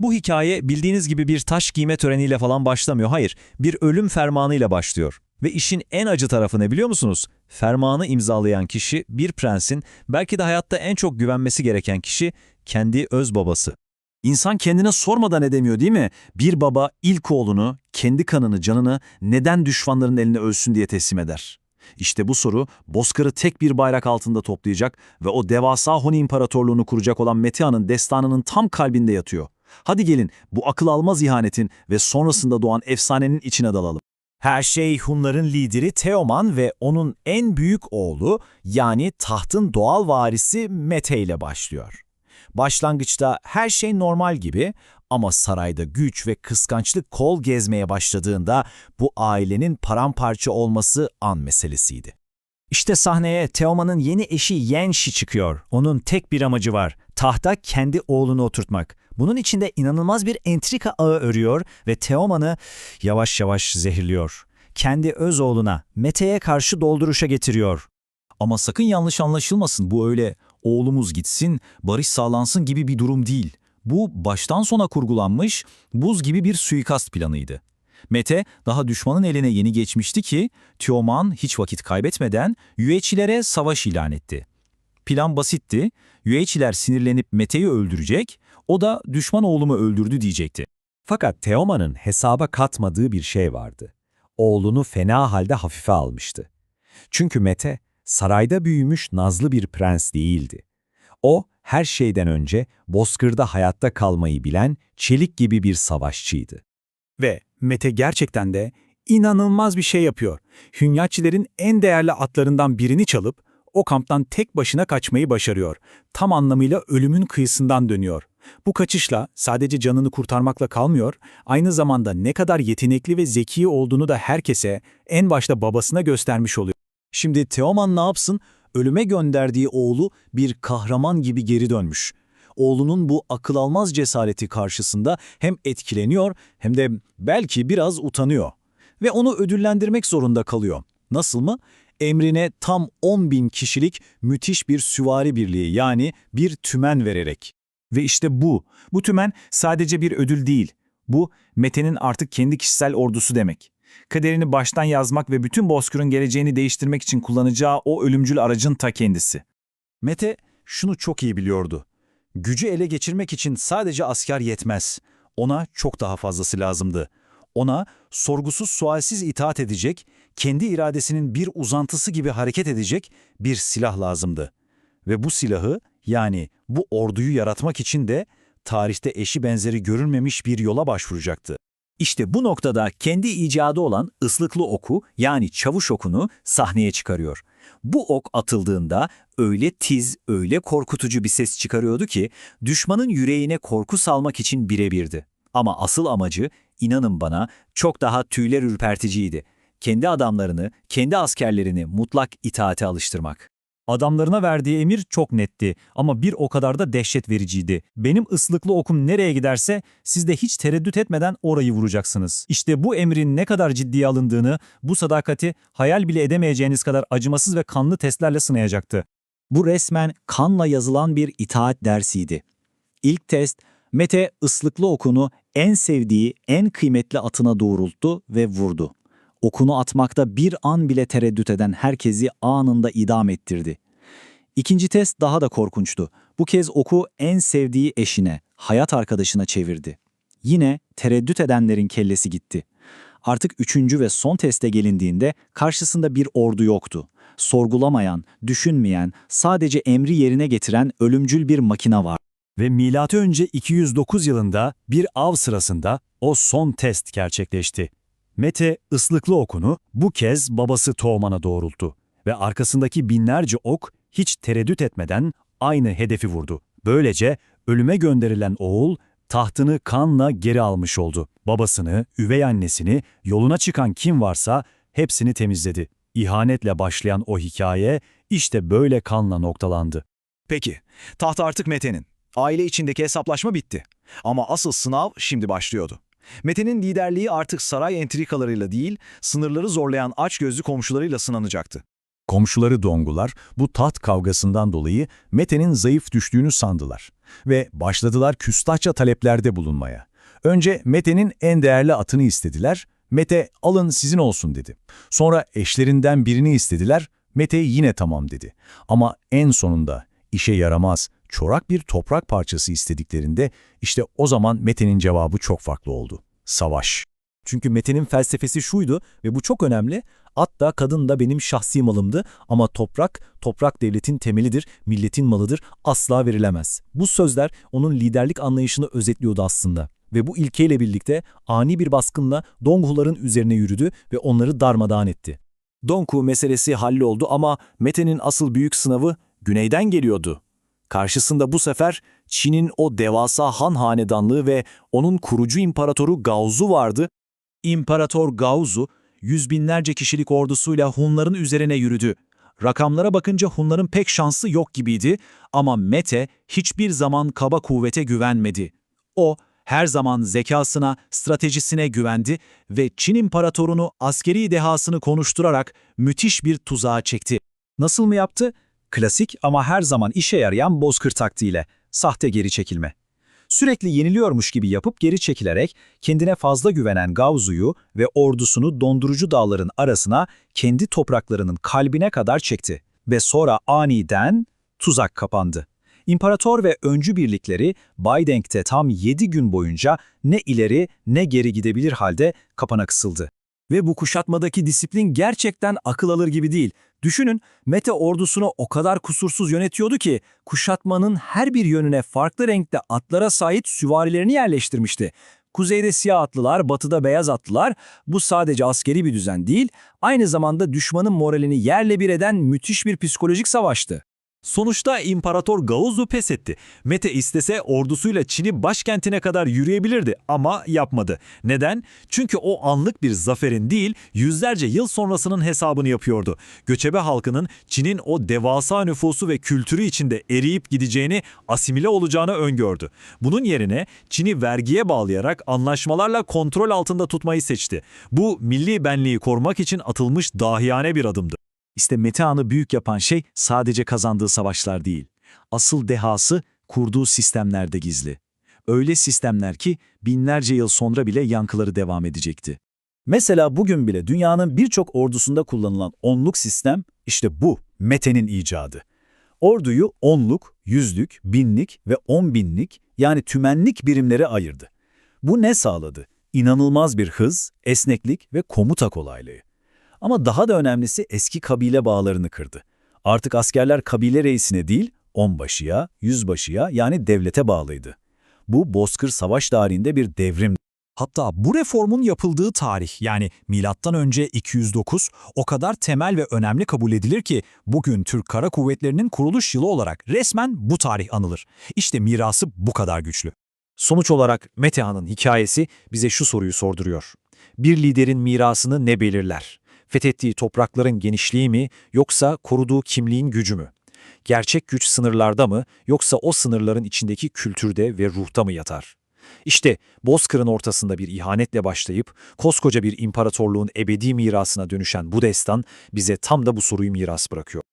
Bu hikaye bildiğiniz gibi bir taş giyme töreniyle falan başlamıyor. Hayır, bir ölüm fermanıyla başlıyor. Ve işin en acı tarafı ne biliyor musunuz? Fermanı imzalayan kişi bir prensin belki de hayatta en çok güvenmesi gereken kişi kendi öz babası. İnsan kendine sormadan edemiyor değil mi? Bir baba ilk oğlunu, kendi kanını, canını neden düşmanların eline ölsün diye teslim eder? İşte bu soru Bozkır'ı tek bir bayrak altında toplayacak ve o devasa Honi İmparatorluğunu kuracak olan Metehan'ın destanının tam kalbinde yatıyor. Hadi gelin bu akıl almaz ihanetin ve sonrasında doğan efsanenin içine dalalım. Her şey Hunların lideri Teoman ve onun en büyük oğlu yani tahtın doğal varisi Mete ile başlıyor. Başlangıçta her şey normal gibi ama sarayda güç ve kıskançlık kol gezmeye başladığında bu ailenin paramparça olması an meselesiydi. İşte sahneye Teoman'ın eşi eşi Yenşi çıkıyor. Onun tek bir amacı var. Tahta kendi oğlunu oturtmak. Bunun içinde inanılmaz bir entrika ağı örüyor ve Teoman'ı yavaş yavaş zehirliyor. Kendi öz oğluna, Mete'ye karşı dolduruşa getiriyor. Ama sakın yanlış anlaşılmasın bu öyle oğlumuz gitsin, barış sağlansın gibi bir durum değil. Bu baştan sona kurgulanmış buz gibi bir suikast planıydı. Mete daha düşmanın eline yeni geçmişti ki Teoman hiç vakit kaybetmeden Yüeçilere savaş ilan etti. Plan basitti, Yüeçiler sinirlenip Mete'yi öldürecek, o da düşman oğlumu öldürdü diyecekti. Fakat Teoman'ın hesaba katmadığı bir şey vardı. Oğlunu fena halde hafife almıştı. Çünkü Mete sarayda büyümüş nazlı bir prens değildi. O, her şeyden önce bozkırda hayatta kalmayı bilen çelik gibi bir savaşçıydı. Ve Mete gerçekten de inanılmaz bir şey yapıyor. Hünyaçilerin en değerli atlarından birini çalıp o kamptan tek başına kaçmayı başarıyor. Tam anlamıyla ölümün kıyısından dönüyor. Bu kaçışla sadece canını kurtarmakla kalmıyor, aynı zamanda ne kadar yetenekli ve zeki olduğunu da herkese, en başta babasına göstermiş oluyor. Şimdi Teoman ne yapsın? Ölüme gönderdiği oğlu bir kahraman gibi geri dönmüş. Oğlunun bu akıl almaz cesareti karşısında hem etkileniyor hem de belki biraz utanıyor. Ve onu ödüllendirmek zorunda kalıyor. Nasıl mı? Emrine tam 10 bin kişilik müthiş bir süvari birliği yani bir tümen vererek. Ve işte bu, bu tümen sadece bir ödül değil. Bu, Mete'nin artık kendi kişisel ordusu demek. Kaderini baştan yazmak ve bütün Bozkır'ın geleceğini değiştirmek için kullanacağı o ölümcül aracın ta kendisi. Mete şunu çok iyi biliyordu. Gücü ele geçirmek için sadece asker yetmez. Ona çok daha fazlası lazımdı. Ona sorgusuz sualsiz itaat edecek, kendi iradesinin bir uzantısı gibi hareket edecek bir silah lazımdı. Ve bu silahı yani bu orduyu yaratmak için de tarihte eşi benzeri görülmemiş bir yola başvuracaktı. İşte bu noktada kendi icadı olan ıslıklı oku yani çavuş okunu sahneye çıkarıyor. Bu ok atıldığında öyle tiz, öyle korkutucu bir ses çıkarıyordu ki düşmanın yüreğine korku salmak için birebirdi. Ama asıl amacı, inanın bana, çok daha tüyler ürperticiydi. Kendi adamlarını, kendi askerlerini mutlak itaate alıştırmak. Adamlarına verdiği emir çok netti ama bir o kadar da dehşet vericiydi. Benim ıslıklı okum nereye giderse siz de hiç tereddüt etmeden orayı vuracaksınız. İşte bu emrin ne kadar ciddiye alındığını, bu sadakati hayal bile edemeyeceğiniz kadar acımasız ve kanlı testlerle sınayacaktı. Bu resmen kanla yazılan bir itaat dersiydi. İlk test, Mete ıslıklı okunu en sevdiği, en kıymetli atına doğrulttu ve vurdu. Okunu atmakta bir an bile tereddüt eden herkesi anında idam ettirdi. İkinci test daha da korkunçtu. Bu kez oku en sevdiği eşine, hayat arkadaşına çevirdi. Yine tereddüt edenlerin kellesi gitti. Artık üçüncü ve son teste gelindiğinde karşısında bir ordu yoktu. Sorgulamayan, düşünmeyen, sadece emri yerine getiren ölümcül bir makina var. Ve M.Ö. 209 yılında bir av sırasında o son test gerçekleşti. Mete ıslıklı okunu bu kez babası Toğman'a doğrulttu ve arkasındaki binlerce ok hiç tereddüt etmeden aynı hedefi vurdu. Böylece ölüme gönderilen oğul tahtını kanla geri almış oldu. Babasını, üvey annesini, yoluna çıkan kim varsa hepsini temizledi. İhanetle başlayan o hikaye işte böyle kanla noktalandı. Peki, taht artık Mete'nin. Aile içindeki hesaplaşma bitti. Ama asıl sınav şimdi başlıyordu. Mete'nin liderliği artık saray entrikalarıyla değil, sınırları zorlayan açgözlü komşularıyla sınanacaktı. Komşuları Dongular bu taht kavgasından dolayı Mete'nin zayıf düştüğünü sandılar ve başladılar küstahça taleplerde bulunmaya. Önce Mete'nin en değerli atını istediler, Mete alın sizin olsun dedi. Sonra eşlerinden birini istediler, Mete yine tamam dedi. Ama en sonunda işe yaramaz, çorak bir toprak parçası istediklerinde işte o zaman Mete'nin cevabı çok farklı oldu. Savaş. Çünkü Mete'nin felsefesi şuydu ve bu çok önemli. At da kadın da benim şahsi malımdı ama toprak, toprak devletin temelidir, milletin malıdır, asla verilemez. Bu sözler onun liderlik anlayışını özetliyordu aslında. Ve bu ilkeyle birlikte ani bir baskınla Donghuların üzerine yürüdü ve onları darmadağın etti. Donghu meselesi halloldu ama Mete'nin asıl büyük sınavı güneyden geliyordu. Karşısında bu sefer Çin'in o devasa Han hanedanlığı ve onun kurucu imparatoru Gaozu vardı. İmparator Gaozu, yüz binlerce kişilik ordusuyla Hunların üzerine yürüdü. Rakamlara bakınca Hunların pek şansı yok gibiydi ama Mete hiçbir zaman kaba kuvvete güvenmedi. O, her zaman zekasına, stratejisine güvendi ve Çin imparatorunu askeri dehasını konuşturarak müthiş bir tuzağa çekti. Nasıl mı yaptı? Klasik ama her zaman işe yarayan bozkır taktiğiyle, sahte geri çekilme. Sürekli yeniliyormuş gibi yapıp geri çekilerek kendine fazla güvenen Gauzu'yu ve ordusunu dondurucu dağların arasına kendi topraklarının kalbine kadar çekti. Ve sonra aniden tuzak kapandı. İmparator ve öncü birlikleri Baydeng'te tam 7 gün boyunca ne ileri ne geri gidebilir halde kapana kısıldı. Ve bu kuşatmadaki disiplin gerçekten akıl alır gibi değil. Düşünün, Mete ordusunu o kadar kusursuz yönetiyordu ki, kuşatmanın her bir yönüne farklı renkte atlara sahip süvarilerini yerleştirmişti. Kuzeyde siyah atlılar, batıda beyaz atlılar, bu sadece askeri bir düzen değil, aynı zamanda düşmanın moralini yerle bir eden müthiş bir psikolojik savaştı. Sonuçta İmparator Gaozu pes etti. Mete istese ordusuyla Çin'i başkentine kadar yürüyebilirdi ama yapmadı. Neden? Çünkü o anlık bir zaferin değil, yüzlerce yıl sonrasının hesabını yapıyordu. Göçebe halkının Çin'in o devasa nüfusu ve kültürü içinde eriyip gideceğini, asimile olacağını öngördü. Bunun yerine Çin'i vergiye bağlayarak anlaşmalarla kontrol altında tutmayı seçti. Bu milli benliği korumak için atılmış dahiyane bir adımdı. İşte Mete Han'ı büyük yapan şey sadece kazandığı savaşlar değil. Asıl dehası kurduğu sistemlerde gizli. Öyle sistemler ki binlerce yıl sonra bile yankıları devam edecekti. Mesela bugün bile dünyanın birçok ordusunda kullanılan onluk sistem işte bu Mete'nin icadı. Orduyu onluk, yüzlük, binlik ve on binlik yani tümenlik birimlere ayırdı. Bu ne sağladı? İnanılmaz bir hız, esneklik ve komuta kolaylığı. Ama daha da önemlisi eski kabile bağlarını kırdı. Artık askerler kabile reisine değil, onbaşıya, yüzbaşıya yani devlete bağlıydı. Bu Bozkır Savaş tarihinde bir devrim. Hatta bu reformun yapıldığı tarih yani önce 209 o kadar temel ve önemli kabul edilir ki bugün Türk Kara Kuvvetleri'nin kuruluş yılı olarak resmen bu tarih anılır. İşte mirası bu kadar güçlü. Sonuç olarak Mete Han'ın hikayesi bize şu soruyu sorduruyor. Bir liderin mirasını ne belirler? Fethettiği toprakların genişliği mi yoksa koruduğu kimliğin gücü mü? Gerçek güç sınırlarda mı yoksa o sınırların içindeki kültürde ve ruhta mı yatar? İşte Bozkır'ın ortasında bir ihanetle başlayıp koskoca bir imparatorluğun ebedi mirasına dönüşen bu destan bize tam da bu soruyu miras bırakıyor.